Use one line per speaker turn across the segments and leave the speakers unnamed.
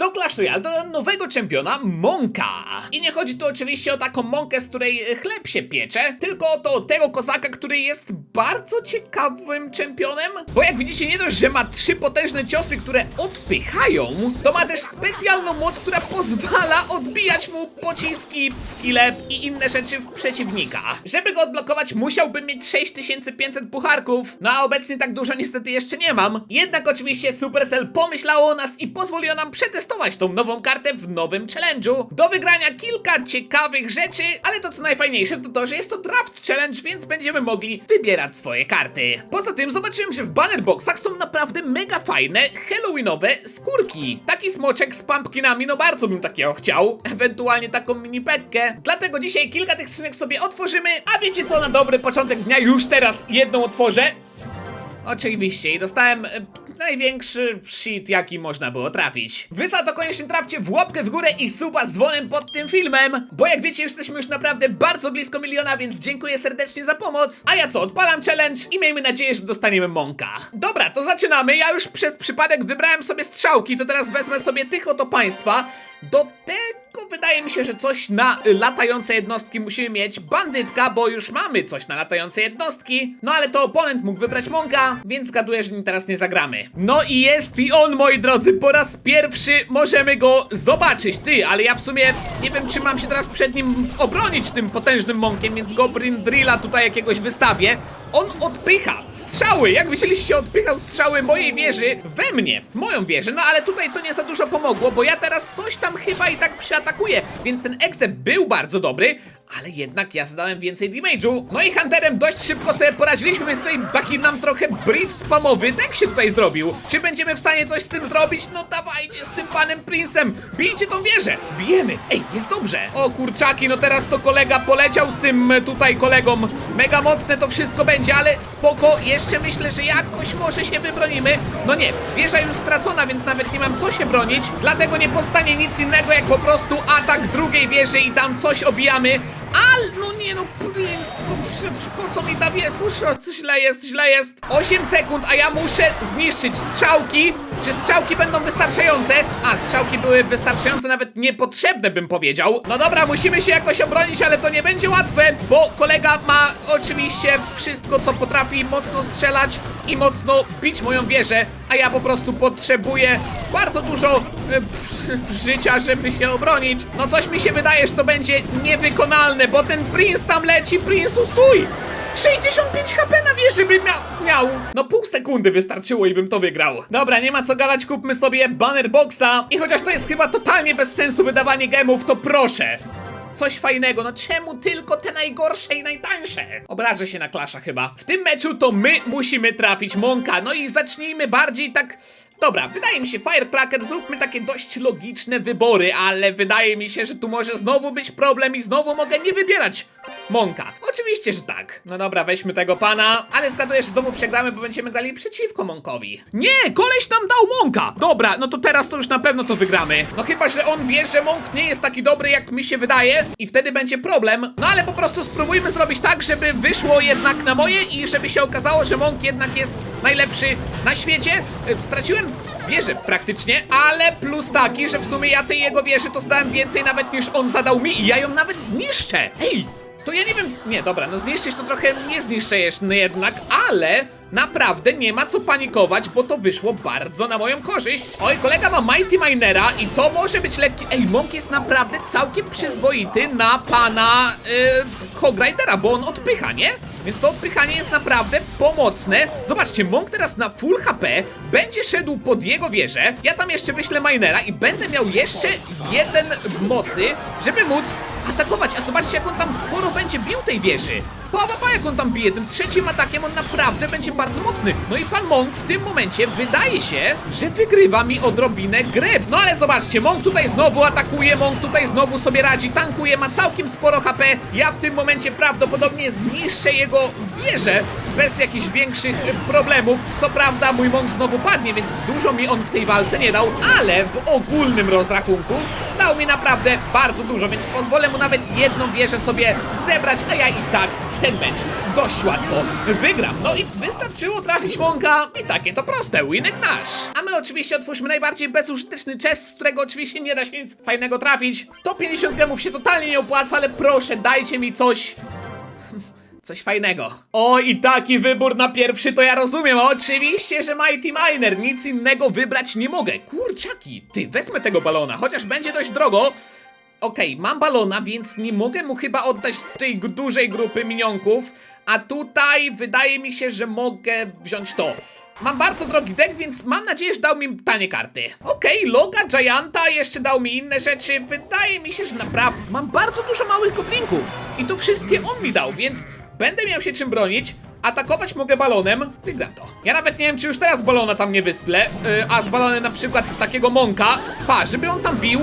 do Clash Royale do nowego czempiona Monka. I nie chodzi tu oczywiście o taką Monkę, z której chleb się piecze, tylko o to o tego kozaka, który jest bardzo ciekawym czempionem. Bo jak widzicie, nie dość, że ma trzy potężne ciosy, które odpychają, to ma też specjalną moc, która pozwala odbijać mu pociski, skille i inne rzeczy w przeciwnika. Żeby go odblokować, musiałbym mieć 6500 pucharków, no a obecnie tak dużo niestety jeszcze nie mam. Jednak oczywiście Supercell pomyślało o nas i pozwoliło nam przetestować tą nową kartę w nowym challenge'u. Do wygrania kilka ciekawych rzeczy, ale to co najfajniejsze to to, że jest to draft challenge, więc będziemy mogli wybierać swoje karty. Poza tym zobaczyłem, że w bannerboxach są naprawdę mega fajne, halloweenowe skórki. Taki smoczek z pumpkinami, no bardzo bym takiego chciał. Ewentualnie taką mini pekkę. Dlatego dzisiaj kilka tych skrzynek sobie otworzymy, a wiecie co, na dobry początek dnia już teraz jedną otworzę. Oczywiście i dostałem e, największy shit jaki można było trafić. Wy to koniecznie trafcie w łapkę w górę i suba z dzwonem pod tym filmem, bo jak wiecie jesteśmy już naprawdę bardzo blisko miliona, więc dziękuję serdecznie za pomoc. A ja co, odpalam challenge i miejmy nadzieję, że dostaniemy Monka. Dobra, to zaczynamy. Ja już przez przypadek wybrałem sobie strzałki, to teraz wezmę sobie tych oto państwa. Do tego wydaje mi się, że coś na latające jednostki musimy mieć. Bandytka, bo już mamy coś na latające jednostki. No ale to oponent mógł wybrać Monka, więc zgaduję, że nim teraz nie zagramy. No i jest i on, moi drodzy. Po raz pierwszy możemy go zobaczyć. Ty, ale ja w sumie nie wiem, czy mam się teraz przed nim obronić tym potężnym Monkiem, więc Goblin Drilla tutaj jakiegoś wystawię. On odpycha strzały. Jak myśleliście, odpychał strzały mojej wieży we mnie, w moją wieżę. No ale tutaj to nie za dużo pomogło, bo ja teraz coś tam chyba i tak przyatakuję. Więc ten exep był bardzo dobry, ale jednak ja zadałem więcej damage'u. No i Hunterem dość szybko sobie poradziliśmy, więc tutaj taki nam trochę bridge spamowy tak się tutaj zrobił. Czy będziemy w stanie coś z tym zrobić? No dawajcie z tym panem Princem, bijcie tą wieżę. Bijemy. Ej, jest dobrze. O kurczaki, no teraz to kolega poleciał z tym e, tutaj kolegą. Mega mocne to wszystko będzie, ale spoko. Jeszcze myślę, że jakoś może się wybronimy. No nie, wieża już stracona, więc nawet nie mam co się bronić. Dlatego nie powstanie nic innego, jak po prostu atak drugiej wieży i tam coś obijamy. I No nie no, Prince, to przecież po co mi ta wieża? Puszcza, źle jest, źle jest. 8 sekund, a ja muszę zniszczyć strzałki. Czy strzałki będą wystarczające? A, strzałki były wystarczające, nawet niepotrzebne bym powiedział. No dobra, musimy się jakoś obronić, ale to nie będzie łatwe, bo kolega ma oczywiście wszystko, co potrafi mocno strzelać i mocno bić moją wieżę, a ja po prostu potrzebuję bardzo dużo e, życia, żeby się obronić. No coś mi się wydaje, że to będzie niewykonalne, bo ten Prince tam leci, Prince stój! 65 HP na wieży by miał, miał. No pół sekundy wystarczyło i bym to wygrał. Dobra, nie ma co gadać, kupmy sobie banner boxa. I chociaż to jest chyba totalnie bez sensu wydawanie gemów, to proszę. Coś fajnego, no czemu tylko te najgorsze i najtańsze? Obrażę się na klasza chyba. W tym meczu to my musimy trafić Monka, no i zacznijmy bardziej tak... Dobra, wydaje mi się, Firecracker, zróbmy takie dość logiczne wybory, ale wydaje mi się, że tu może znowu być problem i znowu mogę nie wybierać Monka. Oczywiście, że tak. No dobra, weźmy tego pana, ale zgaduję, że znowu przegramy, bo będziemy grali przeciwko Monkowi. Nie, koleś nam dał Monka! Dobra, no to teraz to już na pewno to wygramy. No chyba, że on wie, że Monk nie jest taki dobry, jak mi się wydaje i wtedy będzie problem. No ale po prostu spróbujmy zrobić tak, żeby wyszło jednak na moje i żeby się okazało, że Monk jednak jest najlepszy na świecie. Y, Straciłem wieżę praktycznie, ale plus taki, że w sumie ja tej jego wieży to zdałem więcej nawet niż on zadał mi i ja ją nawet zniszczę. Ej, to ja nie wiem, nie dobra, no zniszczyć to trochę nie zniszczę jeszcze jednak, ale naprawdę nie ma co panikować, bo to wyszło bardzo na moją korzyść. Oj, kolega ma Mighty Minera i to może być lekki... Ej, Monk jest naprawdę całkiem przyzwoity na pana yy, Hogridera, bo on odpycha, nie? Więc to odpychanie jest naprawdę pomocne. Zobaczcie, Monk teraz na full HP będzie szedł pod jego wieżę. Ja tam jeszcze wyślę Minera i będę miał jeszcze jeden mocy, żeby móc atakować. A zobaczcie, jak on tam sporo będzie bił tej wieży. Pa, pa, pa, jak on tam bije. Tym trzecim atakiem on naprawdę będzie bardzo mocny. No i pan Monk w tym momencie wydaje się, że wygrywa mi odrobinę gry. No ale zobaczcie, Monk tutaj znowu atakuje, Monk tutaj znowu sobie radzi, tankuje, ma całkiem sporo HP. Ja w tym momencie prawdopodobnie zniszczę jego wieżę bez jakichś większych e, problemów. Co prawda mój mąk znowu padnie, więc dużo mi on w tej walce nie dał, ale w ogólnym rozrachunku dał mi naprawdę bardzo dużo, więc pozwolę mu nawet jedną wieżę sobie zebrać, a ja i tak ten mecz dość łatwo wygram. No i wystarczyło trafić Monka i takie to proste, winek nasz. A my oczywiście otwórzmy najbardziej bezużyteczny chest, z którego oczywiście nie da się nic fajnego trafić. 150 gemów się totalnie nie opłaca, ale proszę dajcie mi coś Coś fajnego. O, i taki wybór na pierwszy to ja rozumiem. Oczywiście, że Mighty Miner. Nic innego wybrać nie mogę. Kurczaki, ty, wezmę tego balona, chociaż będzie dość drogo. Okej, mam balona, więc nie mogę mu chyba oddać tej dużej grupy minionków. A tutaj wydaje mi się, że mogę wziąć to. Mam bardzo drogi deck, więc mam nadzieję, że dał mi tanie karty. Okej, Loga, Gianta, jeszcze dał mi inne rzeczy. Wydaje mi się, że naprawdę mam bardzo dużo małych goblinków. I to wszystkie on mi dał, więc będę miał się czym bronić. Atakować mogę balonem, wygram to. Ja nawet nie wiem, czy już teraz balona tam nie wyslę, yy, a z balonem na przykład takiego Monka, pa, żeby on tam bił,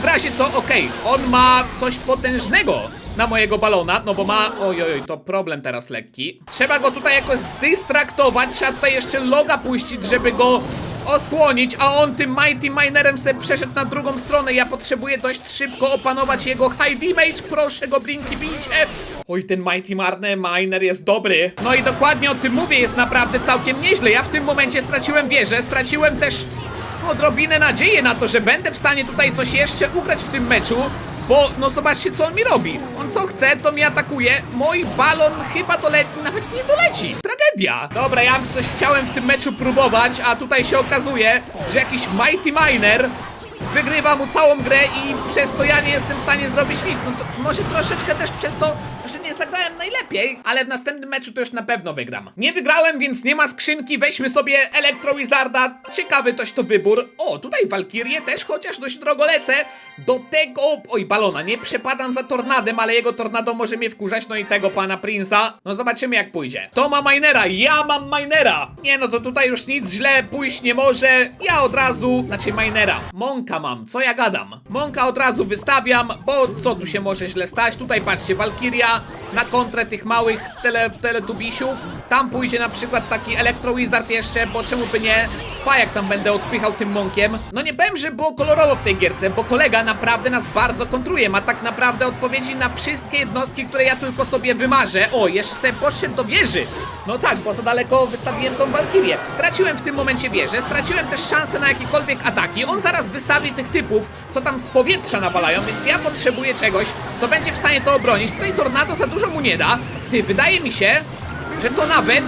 w razie co, okej, on ma coś potężnego na mojego balona, no bo ma, oj, oj, to problem teraz lekki. Trzeba go tutaj jakoś dystraktować, trzeba tutaj jeszcze loga puścić, żeby go osłonić, a on tym Mighty Minerem se przeszedł na drugą stronę. Ja potrzebuję dość szybko opanować jego High Damage. Proszę go, Blinki, bijcie! Oj, ten Mighty Marne Miner jest dobry. No i dokładnie o tym mówię, jest naprawdę całkiem nieźle. Ja w tym momencie straciłem wieżę, straciłem też odrobinę nadzieję na to, że będę w stanie tutaj coś jeszcze ugrać w tym meczu. Bo, no zobaczcie, co on mi robi. On co chce, to mi atakuje. Mój balon chyba doleci, nawet nie doleci. Tragedia. Dobra, ja coś chciałem w tym meczu próbować, a tutaj się okazuje, że jakiś Mighty Miner wygrywa mu całą grę i przez to ja nie jestem w stanie zrobić nic. No to może troszeczkę też przez to, że nie zagrałem najlepiej, ale w następnym meczu to już na pewno wygram. Nie wygrałem, więc nie ma skrzynki, weźmy sobie Elektro Wizarda. Ciekawy toś to wybór. O, tutaj Walkirię też, chociaż dość drogo lecę. Do tego, oj balona, nie przepadam za tornadem, ale jego tornado może mnie wkurzać, no i tego pana Prince'a. No zobaczymy jak pójdzie. To ma minera, ja mam minera. Nie no, to tutaj już nic źle pójść nie może. Ja od razu, znaczy minera, Monka mam, co ja gadam? Monka od razu wystawiam, bo co tu się może źle stać? Tutaj patrzcie, Walkiria na kontrę tych małych tele, teletubisiów. Tam pójdzie na przykład taki Electro Wizard jeszcze, bo czemu by nie? Pajak tam będę odpychał tym monkiem. No nie powiem, że było kolorowo w tej gierce, bo kolega naprawdę nas bardzo kontruje. Ma tak naprawdę odpowiedzi na wszystkie jednostki, które ja tylko sobie wymarzę. O, jeszcze sobie poszedł do wieży. No tak, bo za daleko wystawiłem tą Walkirię. Straciłem w tym momencie wieżę, straciłem też szansę na jakiekolwiek ataki. On zaraz wystawi tych typów, co tam z powietrza nawalają, więc ja potrzebuję czegoś, co będzie w stanie to obronić. Tutaj tornado za dużo mu nie da. Ty, wydaje mi się, że to nawet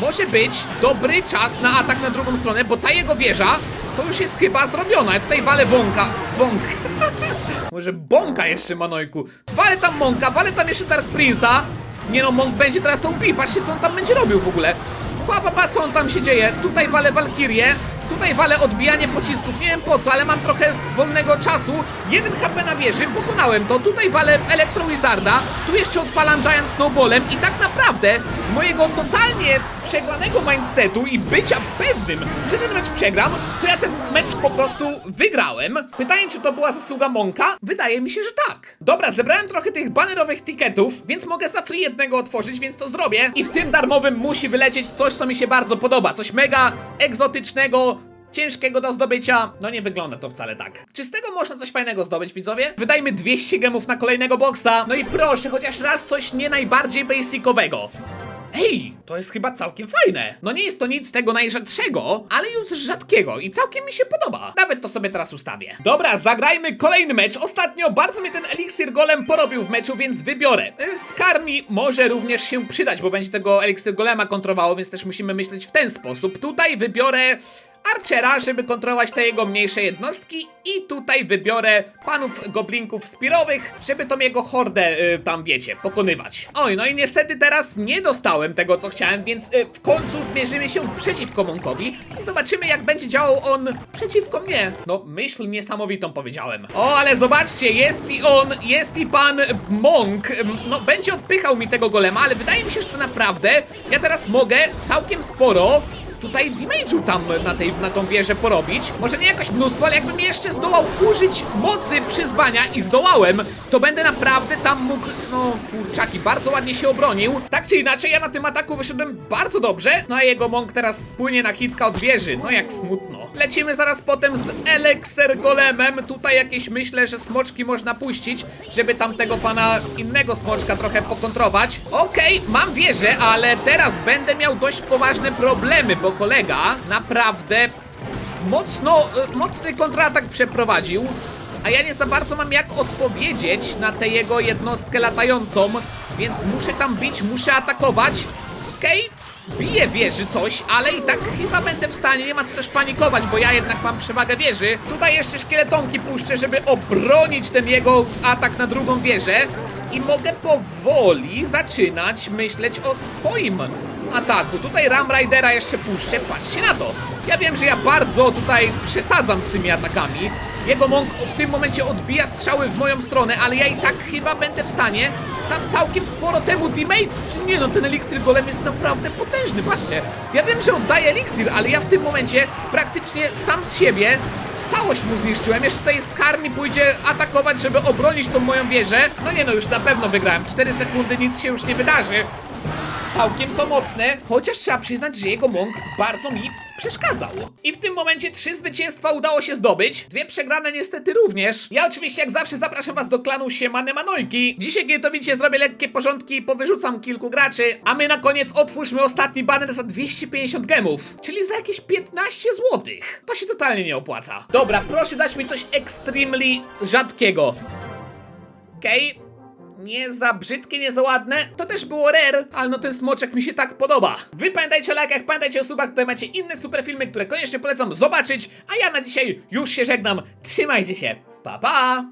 może być dobry czas na atak na drugą stronę, bo ta jego wieża to już jest chyba zrobiona. Ja tutaj walę wąka. Wąk. może bąka jeszcze, Manojku. Walę tam Monka, walę tam jeszcze Dark Prince'a. Nie no, Monk będzie teraz pi. Patrzcie, co on tam będzie robił w ogóle. Pa, pa, co on tam się dzieje. Tutaj walę Walkirię. Tutaj walę odbijanie pocisków, nie wiem po co, ale mam trochę wolnego czasu. Jeden HP na wieży, pokonałem to. Tutaj walę Elektro Wizarda, tu jeszcze odpalam Giant Snowballem i tak naprawdę z mojego totalnie przegranego mindsetu i bycia pewnym, że ten mecz przegram, to ja ten mecz po prostu wygrałem. Pytanie, czy to była zasługa Monka? Wydaje mi się, że tak. Dobra, zebrałem trochę tych banerowych ticketów, więc mogę za free jednego otworzyć, więc to zrobię. I w tym darmowym musi wylecieć coś, co mi się bardzo podoba. Coś mega egzotycznego, ciężkiego do zdobycia. No nie wygląda to wcale tak. Czy z tego można coś fajnego zdobyć, widzowie? Wydajmy 200 gemów na kolejnego boksa. No i proszę, chociaż raz coś nie najbardziej basicowego. Ej, to jest chyba całkiem fajne. No nie jest to nic tego najrzadszego, ale już rzadkiego i całkiem mi się podoba. Nawet to sobie teraz ustawię. Dobra, zagrajmy kolejny mecz. Ostatnio bardzo mnie ten eliksir golem porobił w meczu, więc wybiorę. Skarmi może również się przydać, bo będzie tego eliksir golema kontrowało, więc też musimy myśleć w ten sposób. Tutaj wybiorę Archera, żeby kontrolować te jego mniejsze jednostki i tutaj wybiorę panów goblinków spirowych, żeby tą jego hordę y, tam wiecie, pokonywać. Oj, no i niestety teraz nie dostałem tego co chciałem, więc y, w końcu zmierzymy się przeciwko Monkowi i zobaczymy jak będzie działał on przeciwko mnie. No, myśl niesamowitą powiedziałem. O, ale zobaczcie, jest i on, jest i pan Monk, no będzie odpychał mi tego golema, ale wydaje mi się, że to naprawdę ja teraz mogę całkiem sporo tutaj damage'u tam na, tej, na tą wieżę porobić. Może nie jakoś mnóstwo, ale jakbym jeszcze zdołał użyć mocy przyzwania i zdołałem, to będę naprawdę tam mógł, no kurczaki, bardzo ładnie się obronił. Tak czy inaczej, ja na tym ataku wyszedłem bardzo dobrze, no a jego mąk teraz spłynie na hitka od wieży, no jak smutno. Lecimy zaraz potem z Elixir Golemem, tutaj jakieś myślę, że smoczki można puścić, żeby tamtego pana innego smoczka trochę pokontrować. Okej, mam wieżę, ale teraz będę miał dość poważne problemy, bo kolega naprawdę mocno, e, mocny kontratak przeprowadził, a ja nie za bardzo mam jak odpowiedzieć na tę jego jednostkę latającą, więc muszę tam bić, muszę atakować. Okej, bije wieży coś, ale i tak chyba będę w stanie, nie ma co też panikować, bo ja jednak mam przewagę wieży. Tutaj jeszcze szkieletonki puszczę, żeby obronić ten jego atak na drugą wieżę. I mogę powoli zaczynać myśleć o swoim ataku. Tutaj Ram Ridera jeszcze puszczę, patrzcie na to. Ja wiem, że ja bardzo tutaj przesadzam z tymi atakami. Jego mąk w tym momencie odbija strzały w moją stronę, ale ja i tak chyba będę w stanie tam całkiem sporo temu teammate. Nie no, ten eliksir golem jest naprawdę potężny, patrzcie. Ja wiem, że oddaje eliksir, ale ja w tym momencie praktycznie sam z siebie całość mu zniszczyłem. Jeszcze tutaj Skarni pójdzie atakować, żeby obronić tą moją wieżę. No nie no, już na pewno wygrałem. 4 sekundy, nic się już nie wydarzy. Całkiem to mocne, chociaż trzeba przyznać, że jego mąk bardzo mi przeszkadzał. I w tym momencie trzy zwycięstwa udało się zdobyć, dwie przegrane niestety również. Ja oczywiście jak zawsze zapraszam was do klanu Siemane Manojki. Dzisiaj, kiedy to widzicie, zrobię lekkie porządki i powyrzucam kilku graczy, a my na koniec otwórzmy ostatni baner za 250 gemów, czyli za jakieś 15 złotych. To się totalnie nie opłaca. Dobra, proszę dać mi coś extremely rzadkiego. Okej, nie za brzydkie, nie za ładne. To też było rare, ale no ten smoczek mi się tak podoba. Wy pamiętajcie o lajkach, pamiętajcie o subach, tutaj macie inne super filmy, które koniecznie polecam zobaczyć. A ja na dzisiaj już się żegnam. Trzymajcie się. Pa pa!